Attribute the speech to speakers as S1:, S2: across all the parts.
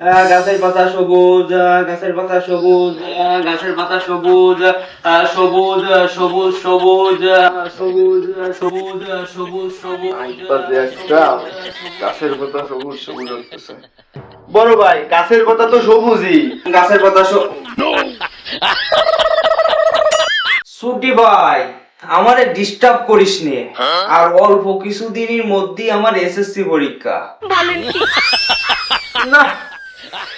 S1: গাছের পাতা সবুজ গাছের পাতা সবুজ গাছের পাতা সবুজ সবুজ সবুজ সবুজ সবুজ সবুজ সবুজ সবুজ।
S2: গাছের পাতা সবুজ সবুজ বড় ভাই গাছের পাতা তো সবুজই।
S1: গাছের পাতা সবুজ ছুটি ভাই আমারে ডিস্টার্ব করিস নে। আর অল্প কিছুদিনের মধ্যেই আমার এসএসসি পরীক্ষা।
S2: না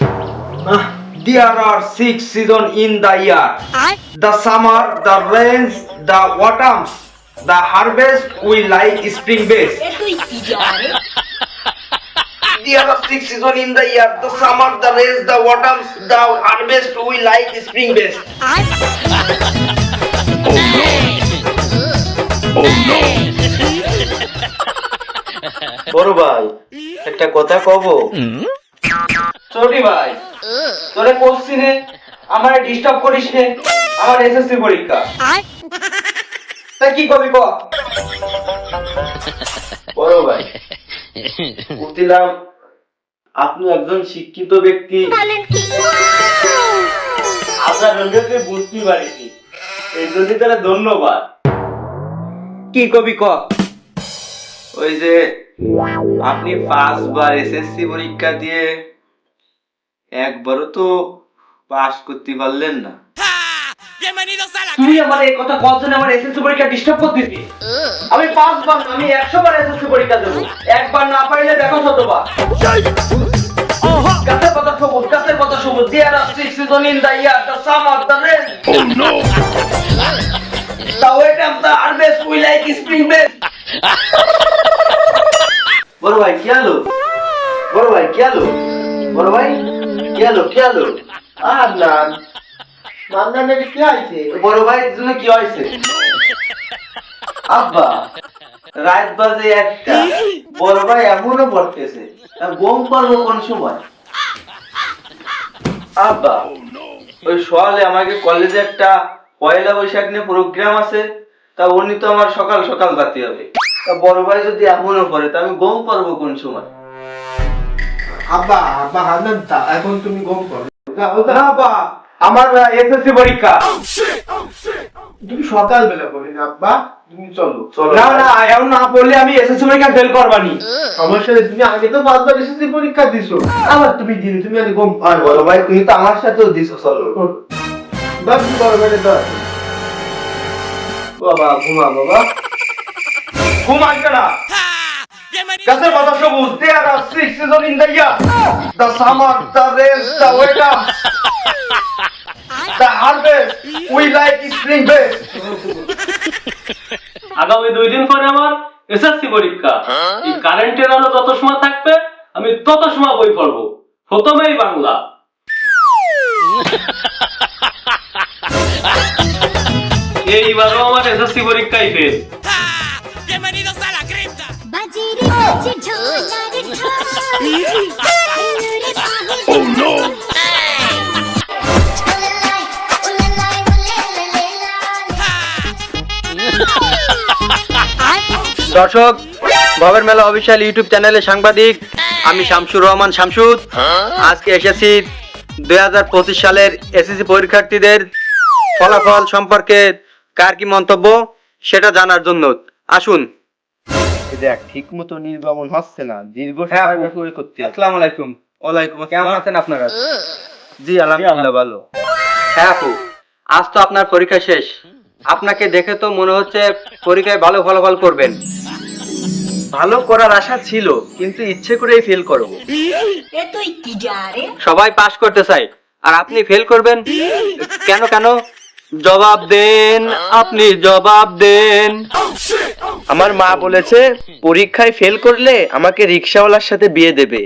S1: Uh, there are six seasons in the year. The summer, the rains, the autumn, the harvest. We like spring base. There are six seasons in the year. The summer, the rains, the autumn, the harvest. We like spring base.
S2: বড় ভাই একটা কথা কব
S1: ছোটি ভাই তোরে করছি নে আমার ডিস্টার্ব করিস নে আমার এসএসসি পরীক্ষা। তাই কি কবি ক?
S2: বড় ভাই বুঝলাম আপনি একজন শিক্ষিত ব্যক্তি। আপনার রঞ্জনকে বুঝতে পারিনি। এই জন্য তারা ধন্যবাদ।
S1: কি কবি ক?
S2: ওই যে আপনি পাঁচবার এসএসসি পরীক্ষা দিয়ে একবারও তো পাস করতে পারলেন না।
S1: তুই আমার এই কথা কজন আমার এসএসসি পরীক্ষা ডিস্টার্ব আমি আমি একশো বার এসএসসি পরীক্ষা দেবো। একবার না পারলে দেখো শতবার। সবুজ সবুজ হারভেস্ট উই লাইক
S2: বড় ভাই, কি আলো বড় ভাই, কি আলো বড় ভাই, কি আলো কি আলো কি হয়েছে বড় ভাইয়ের জন্য কি হয়েছে? আব্বা, রাত বাজে একটা। বড় ভাই এমনও পড়তেছে পারব কোন সময়? আব্বা, ওই সকালে আমাকে কলেজে একটা পয়লা বৈশাখ নিয়ে প্রোগ্রাম আছে, তা উনি তো আমার সকাল সকাল বাতি হবে। বড় ভাই যদি এমনও পড়ে তা আমি গম পারব কোন সময়?
S3: আব্বা আব্বা তা এখন তুমি গম করো
S1: না বা আমার এসএসসি পরীক্ষা।
S3: তুমি সকালবেলা বলি না আব্বা? তুমি চলো।
S2: চলো
S1: না না এখন না পড়লে আমি এসএসসি পরীক্ষা ফেল করবানি।
S3: সমস্যা নেই তুমি আগে তো পাঁচবার এসেছি পরীক্ষা দিছো। আবার তুমি দিনি তুমি আগে গম
S2: আর বড় ভাই তুমি তো আমার সাথেও দিছো চলো। বাবা ঘুমা বাবা।
S1: ঘুম আসবে না। গাছের পাতা সবুজ there are six season in the. Year the summer the the waiter the harvest we like spring base
S4: আগামী দুই দিন পরে আমার এসএসসি পরীক্ষা। এই কারেন্টের আলো যত সময় থাকবে আমি তত সময় বই পড়ব। প্রথমেই বাংলা। এইবারও আমার এসএসসি পরীক্ষাই ফেল
S5: নো
S6: দর্শক ভবের মেলা অফিসিয়াল ইউটিউব চ্যানেলে সাংবাদিক আমি শামসুর রহমান শামসুদ। আজকে এসেছি দুই হাজার পঁচিশ সালের এসএসসি পরীক্ষার্থীদের ফলাফল সম্পর্কে কার কি মন্তব্য সেটা জানার জন্য। আসুন।
S2: দেখ ঠিক মতো নির্গমন হচ্ছে না দীর্ঘ
S1: হ্যাঁ,
S2: সময় করে করতে
S1: আসসালামু আলাইকুম।
S2: ওয়ালাইকুম
S1: কেমন আছেন আপনারা?
S2: জি আলহামদুলিল্লাহ ভালো।
S6: হ্যাঁ আপু। আজ তো আপনার পরীক্ষা শেষ। আপনাকে দেখে তো মনে হচ্ছে পরীক্ষায় ভালো ফলাফল করবেন।
S2: ভালো করার আশা ছিল কিন্তু ইচ্ছে করেই ফেল করব।
S5: এ তুই কি যা রে।
S6: সবাই পাস করতে চায়। আর আপনি ফেল করবেন? কেন কেন? জবাব দেন আপনি জবাব দেন।
S2: আমার মা বলেছে, পরীক্ষায় ফেল করলে আমাকে রিক্সাওয়ালার সাথে বিয়ে দেবে।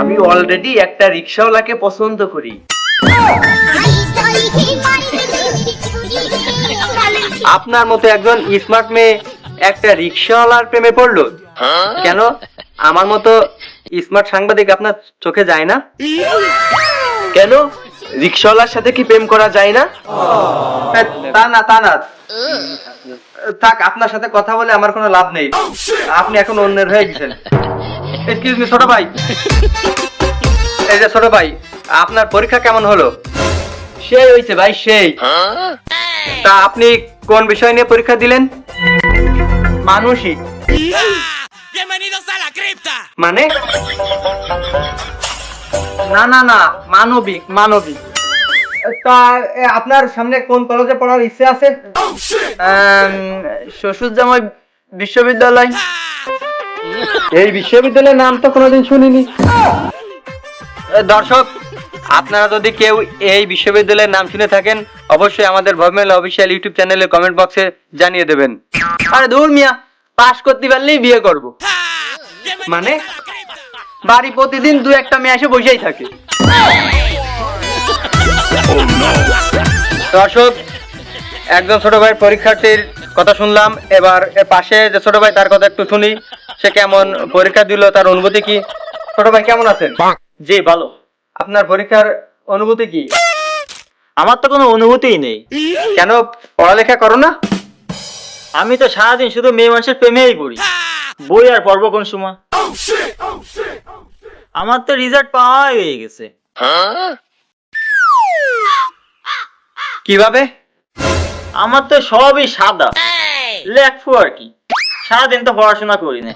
S3: আমি অলরেডি একটা রিক্সাওয়ালাকে পছন্দ করি।
S6: আপনার মতো একজন স্মার্ট মেয়ে একটা রিক্সাওয়ালার প্রেমে পড়ল। কেন? আমার মতো স্মার্ট সাংবাদিক আপনার চোখে যায় না?
S3: কেন? রিক্সাওয়ালার সাথে কি প্রেম করা যায় না?
S6: তা না তা না। থাক আপনার সাথে কথা বলে আমার কোনো লাভ নেই। আপনি এখন অন্যের হয়ে গেছেন। এক্সকিউজ মি ছোট ভাই। এই যে ছোট ভাই আপনার পরীক্ষা কেমন হলো?
S3: সেই হয়েছে ভাই সেই।
S6: তা আপনি কোন বিষয় নিয়ে পরীক্ষা দিলেন?
S7: cripta.
S6: মানে?
S3: না না না মানবিক মানবিক।
S6: তা আপনার সামনে কোন কলেজে পড়ার ইচ্ছে আছে?
S3: শ্বশুরজামাই বিশ্ববিদ্যালয়।
S6: এই বিশ্ববিদ্যালয়ের নাম তো কোনোদিন শুনিনি। দর্শক আপনারা যদি কেউ এই বিশ্ববিদ্যালয়ের নাম শুনে থাকেন অবশ্যই আমাদের ভবমেল অফিসিয়াল ইউটিউব চ্যানেলে কমেন্ট বক্সে জানিয়ে দেবেন।
S3: আরে দূর মিয়া পাস করতে পারলেই বিয়ে করব।
S6: মানে?
S7: la cripta.
S3: বাড়ি প্রতিদিন দু একটা মেয়ে এসে বসেই থাকে।
S6: দর্শক একজন ছোট ভাই পরীক্ষার্থীর কথা শুনলাম। এবার এর পাশে যে ছোট ভাই তার কথা একটু শুনি। সে কেমন পরীক্ষা দিল তার অনুভূতি কি? ছোট ভাই কেমন আছেন?
S8: জি ভালো।
S6: আপনার পরীক্ষার অনুভূতি কি?
S8: আমার তো কোনো অনুভূতিই নেই।
S6: কেন? পড়ালেখা করো না?
S8: আমি তো সারাদিন শুধু মেয়ে মানুষের প্রেমেই পড়ি। বই আর পর্ব কোন সময়? আমার তো রেজাল্ট পাওয়াই হয়ে গেছে।
S6: কীভাবে?
S8: আমার তো সবই সাদা। লেখবো আর কি। সারাদিন তো পড়াশোনা করি না।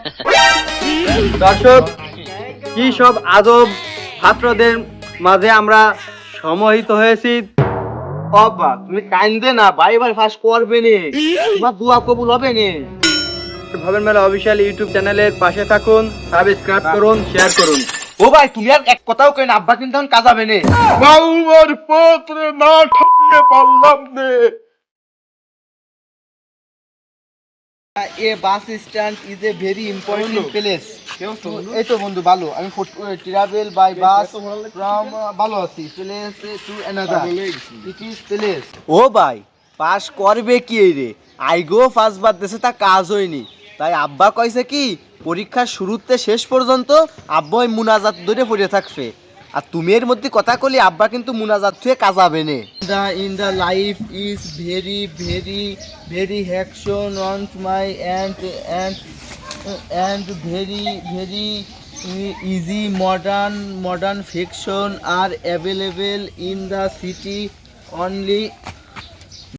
S6: দর্শক, কি সব আদব ছাত্রদের মাঝে আমরা সমাহিত হয়েছি?
S2: অবা তুমি কান্দে না ভাই ফাঁস করবে নে। তোমার দোয়া কবুল হবে নে।
S6: ভবেন মেলা অফিসিয়াল ইউটিউব চ্যানেলের পাশে থাকুন সাবস্ক্রাইব করুন শেয়ার করুন।
S2: ও ভাই তুমি আর এক কথাও কেন আব্বা কিন্তু এখন কাজাবে নে। বাউমার পত্রে না ঠাকিয়ে পারলাম নে। A bus stand is a very important place এই তো বন্ধু ভালো। আমি ট্রাভেল বাই বাস ফ্রম ভালো আছি। Place to another it is place ও ভাই পাস করবে কি রে? আইগো পাস বাদ দেশে তা কাজ হয়নি। তাই আব্বা কইছে কি, পরীক্ষার শুরুতে শেষ পর্যন্ত আব্বা ওই মুনাজাত ধরে পড়ে থাকবে। আর তুমি এর মধ্যে কথা কলি আব্বা কিন্তু মুনাজাত থুয়ে কাজাবে নে the in the life is very very very action on my and and and very very easy modern modern fiction are available in the city only